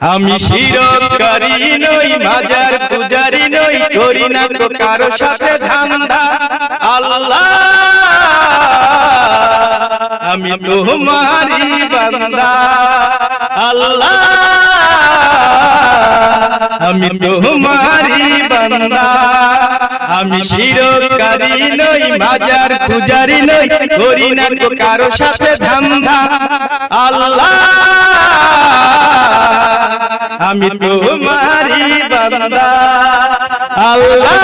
আমি শিরকারি নই মাজার পূজারি নই করি না তো কারও সাথে ধান্দা। আল্লাহ আমি তোমারি বান্দা। আল্লাহ আমি তোমারি বান্দা। আমি শিরকারি নই মাজার পূজারি নই করি না তো কারও সাথে ধান্দা। আল্লাহ আমি তোমারি বান্দা। আল্লাহ,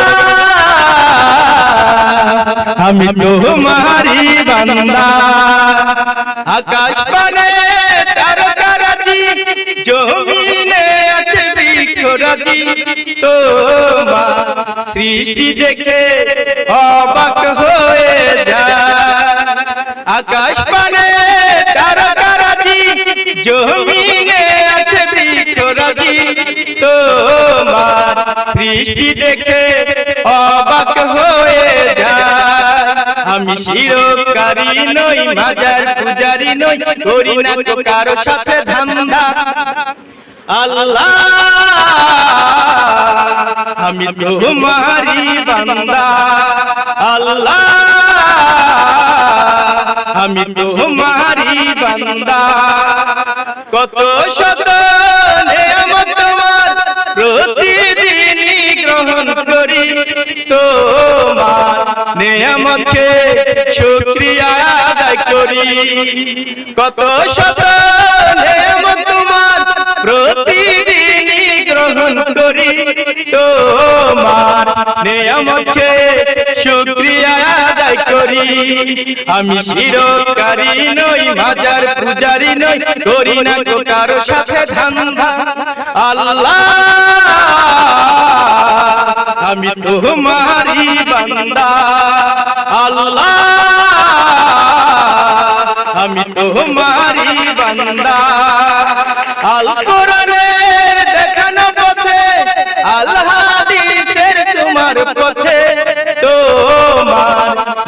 আমি তোমারি বান্দা। আকাশ পানে তারকারাজি জমিনে আছে বৃক্ষরাজি তোমার সৃষ্টি দেখে অবাক হয়ে যায়। আকাশ পানে তোমার, সৃষ্টি দেখে অবাক হয়ে যায়। আমি শিরকারি নই, মাজার পূজারি নই, করি না তো কারও সাথে ধান্দা। আল্লাহ, আমি তোমারি বান্দা। আল্লাহ, আমি তোমারি বান্দা। কত শত গ্রহণ করি তোমার নিয়ামতকে শুকরিয়া করি। কত শত নিয়ামত তোমার প্রতিদিনই গ্রহণ করি। তোমার শুকরিয়া করি। আমি নই, মাজার পূজারি নই, করি না কারও সাথে ধান্দা। আল্লাহ আমি তোমারি বান্দা। আল্লাহ। আমি তোমারি বান্দা। আল কোরআনের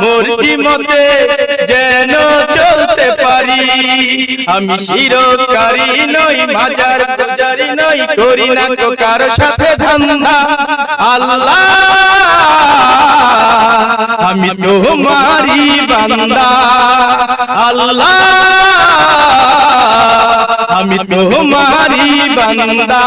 মর্জি মতে যেন চলতে পারি। আমি শিরকারি নই, মাজার পূজারি নই করি না তো কারও সাথে ধান্দা। আল্লাহ, আমি তোমারি বান্দা। আল্লাহ, আমি তোমারি বান্দা।